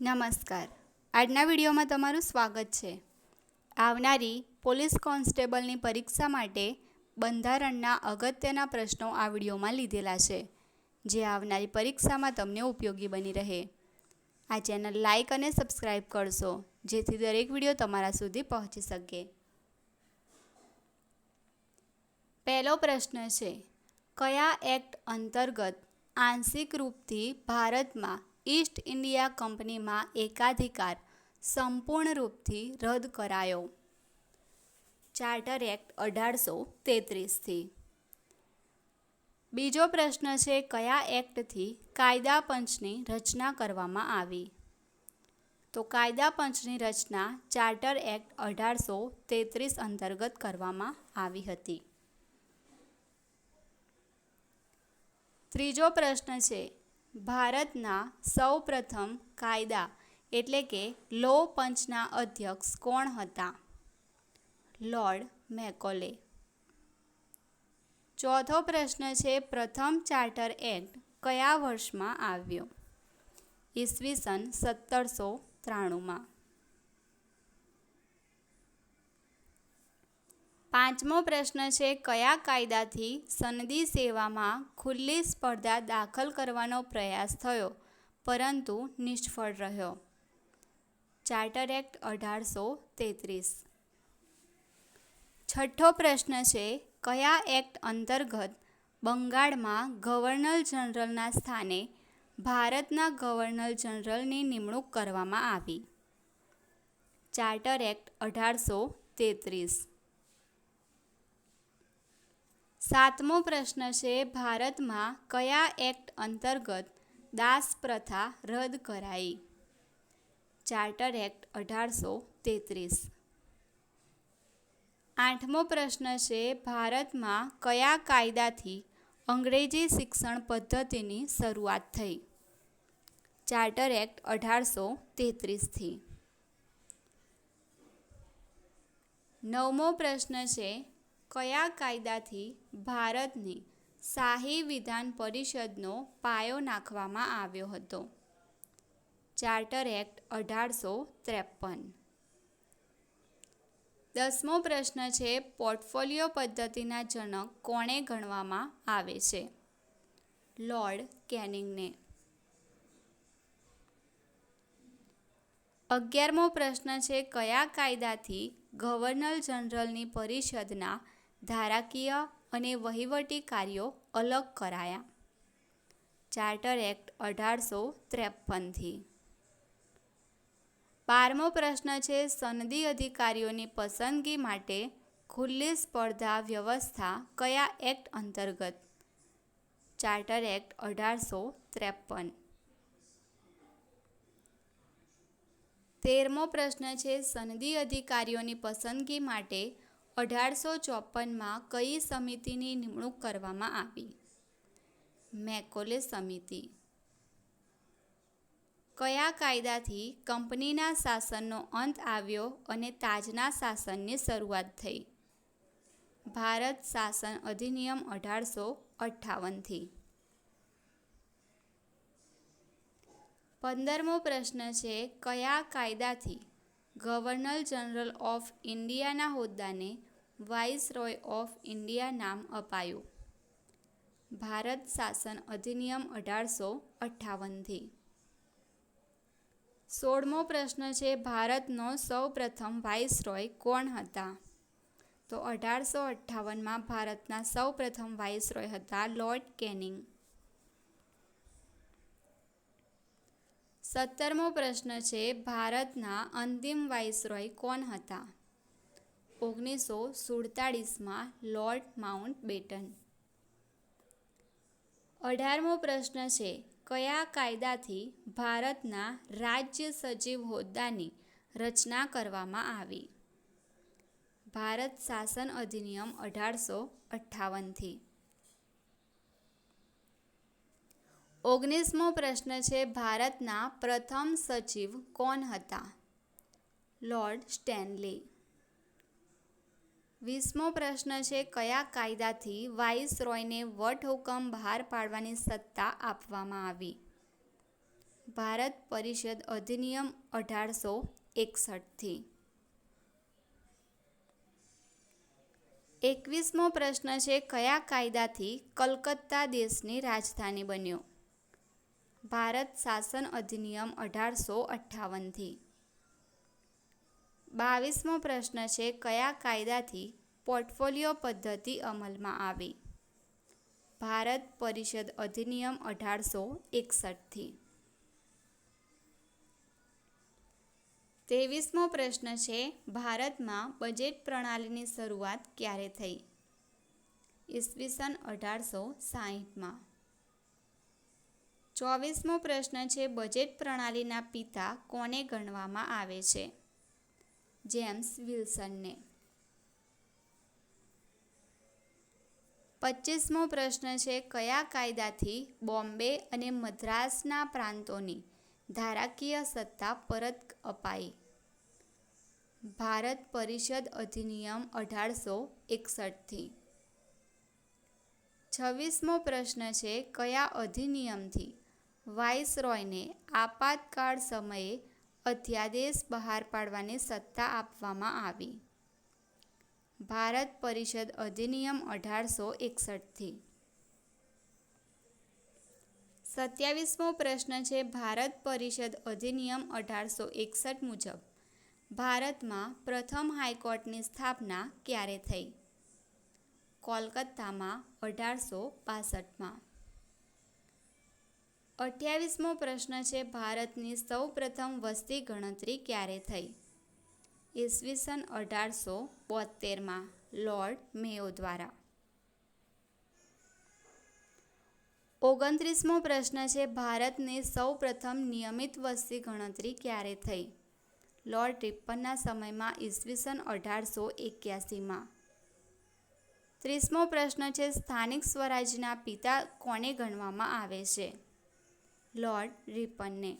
નમસ્કાર. આજના વિડીયોમાં તમારું સ્વાગત છે. આવનારી પોલીસ કોન્સ્ટેબલની પરીક્ષા માટે બંધારણના અગત્યના પ્રશ્નો આ વિડીયોમાં લીધેલા છે, જે આવનારી પરીક્ષામાં તમને ઉપયોગી બની રહે. આ ચેનલ લાઇક અને સબસ્ક્રાઈબ કરશો, જેથી દરેક વીડિયો તમારા સુધી પહોંચી શકે. પહેલો પ્રશ્ન છે, કયા એક્ટ અંતર્ગત આંશિક રૂપથી ભારતમાં ઈસ્ટ ઇન્ડિયા કંપનીમાં એકાધિકાર સંપૂર્ણ રૂપથી રદ કરાયો. ચાર્ટર એક્ટ અઢારસો તેત્રીસથી. બીજો પ્રશ્ન છે, કયા એક્ટથી કાયદા પંચની રચના કરવામાં આવી? તો કાયદા પંચની રચના ચાર્ટર એક્ટ અઢારસો તેત્રીસ અંતર્ગત કરવામાં આવી હતી. ત્રીજો પ્રશ્ન છે ભારતના સૌ પ્રથમ કાયદા એટલે કે લો પંચના અધ્યક્ષ કોણ હતા? Lord Macaulay. ચોથો પ્રશ્ન છે, પ્રથમ ચાર્ટર એક્ટ કયા વર્ષમાં આવ્યો? ઈસવીસન સત્તરસો ત્રાણુંમાં. પાંચમો પ્રશ્ન છે, કયા કાયદાથી સનદી સેવામાં ખુલ્લી સ્પર્ધા દાખલ કરવાનો પ્રયાસ થયો? પરંતુ નિષ્ફળ રહ્યો. ચાર્ટર એક્ટ અઢારસો તેત્રીસ. છઠ્ઠો પ્રશ્ન છે, કયા એક્ટ અંતર્ગત બંગાળમાં ગવર્નર જનરલના સ્થાને ભારતના ગવર્નર જનરલની નિમણૂક કરવામાં આવી? ચાર્ટર એક્ટ અઢારસો તેત્રીસ. સાતમો પ્રશ્ન છે, ભારતમાં કયા એક્ટ અંતર્ગત દાસ પ્રથા રદ કરાઈ? ચાર્ટર એક્ટ અઢારસો તેત્રીસ. આઠમો પ્રશ્ન છે, ભારતમાં કયા કાયદાથી અંગ્રેજી શિક્ષણ પદ્ધતિની શરૂઆત થઈ? ચાર્ટર એક્ટ અઢારસો તેત્રીસથી. નવમો પ્રશ્ન છે કયા કાયદાથી ભારતની શાહી વિધાન પરિષદનો પાયો નાખવામાં આવ્યો હતો? ચાર્ટર એક્ટ અઢારસો ત્રેપન. દસમો પ્રશ્ન છે, પોર્ટફોલિયો પદ્ધતિના જનક કોણે ગણવામાં આવે છે? લોર્ડ કેનિંગને. અગિયારમો પ્રશ્ન છે, કયા કાયદાથી ગવર્નર જનરલની પરિષદના ધારાકીય અને વહીવટી કાર્યો અલગ કરાયા. ચાર્ટર એક્ટ અઢારસો ત્રેપનથી. બારમો પ્રશ્ન છે, સનદી અધિકારીઓની પસંદગી માટે ખુલ્લી સ્પર્ધા વ્યવસ્થા કયા એક્ટ અંતર્ગત? ચાર્ટર એક્ટ અઢારસો ત્રેપન. તેરમો પ્રશ્ન છે, સનદી અધિકારીઓની પસંદગી માટે અઢારસો ચોપનમાં કઈ સમિતિની નિમણૂક કરવામાં આવી? મેકોલે સમિતિ. કયા કાયદાથી કંપનીના શાસનનો અંત આવ્યો અને તાજના શાસનની શરૂઆત થઈ? ભારત શાસન અધિનિયમ અઢારસો અઠ્ઠાવનથી પંદરમો પ્રશ્ન છે, કયા કાયદાથી ગવર્નર જનરલ ઓફ ઇન્ડિયાના હોદ્દાને વાઇસરોય ઓફ ઇન્ડિયા નામ અપાયું. ભારત શાસન અધિનિયમ અઢારસો અઠ્ઠાવનથી. સોળમો પ્રશ્ન છે, ભારતનો સૌ પ્રથમ વાઇસરોય કોણ હતા? તો અઢારસો અઠ્ઠાવનમાં ભારતના સૌ પ્રથમ વાઇસરોય હતા લોર્ડ કેનિંગ. સત્તરમો પ્રશ્ન છે, ભારતના અંતિમ વાઇસરોય કોણ હતા? ઓગણીસો સુડતાળીસમાં લોર્ડ માઉન્ટ બેટન. અઢારમો પ્રશ્ન છે, કયા કાયદાથી ભારતના રાજ્ય સચિવ હોદ્દાની રચના કરવામાં આવી? ભારત શાસન અધિનિયમ અઢારસો અઠ્ઠાવનથી. ઓગણીસમો પ્રશ્ન છે, ભારતના પ્રથમ સચિવ કોણ હતા? Lord Stanley. વીસમો પ્રશ્ન છે, કયા કાયદાથી વાઇસરોયને વટહુકમ બહાર પાડવાની સત્તા આપવામાં આવી? ભારત પરિષદ અધિનિયમ અઢારસો એકસઠથી. એકવીસમો પ્રશ્ન છે, કયા કાયદાથી કલકત્તા દેશની રાજધાની બન્યો? ભારત શાસન અધિનિયમ અઢારસો અઠ્ઠાવનથી બાવીસમો પ્રશ્ન છે, કયા કાયદાથી પોર્ટફોલિયો પદ્ધતિ અમલમાં આવી? ભારત પરિષદ અધિનિયમ અઢારસો એકસઠથી ત્રેવીસમો પ્રશ્ન છે, ભારતમાં બજેટ પ્રણાલીની શરૂઆત ક્યારે થઈ? ઈસવીસન અઢારસો સાહીઠમાં. ચોવીસમો પ્રશ્ન છે, બજેટ પ્રણાલીના પિતા કોને ગણવામાં આવે છે? જેમ્સ વિલ્સનને. પચીસમો પ્રશ્ન છે, કયા કાયદાથી બોમ્બે અને મદ્રાસના પ્રાંતોની ધારાકીય સત્તા પરત અપાઈ? ભારત પરિષદ અધિનિયમ અઢારસો એકસઠથી. છવ્વીસમો પ્રશ્ન છે, કયા અધિનિયમથી વાઇસરોયને આપાતકાળ સમયે અધ્યાદેશ બહાર પાડવાની સત્તા આપવામાં આવી. ભારત પરિષદ અધિનિયમ અઢારસો એકસઠથી સત્યાવીસમો પ્રશ્ન છે, ભારત પરિષદ અધિનિયમ અઢારસો એકસઠ મુજબ ભારતમાં પ્રથમ હાઈકોર્ટની સ્થાપના ક્યારે થઈ? કોલકાતામાં અઢારસો બાસઠમાં. અઠ્યાવીસમો પ્રશ્ન છે, ભારતની સૌ પ્રથમ વસ્તી ગણતરી ક્યારે થઈ? ઈસવીસન અઢારસો બોતેરમાં લોર્ડ મેયો દ્વારા. ઓગણત્રીસમો પ્રશ્ન છે, ભારતની સૌ પ્રથમ નિયમિત વસ્તી ગણતરી ક્યારે થઈ? લોર્ડ ટ્રિપ્પનના સમયમાં ઈસવીસન અઢારસો એક્યાસીમાં. ત્રીસમો પ્રશ્ન છે, સ્થાનિક સ્વરાજના પિતા કોને ગણવામાં આવે છે? લોર્ડ રિપનને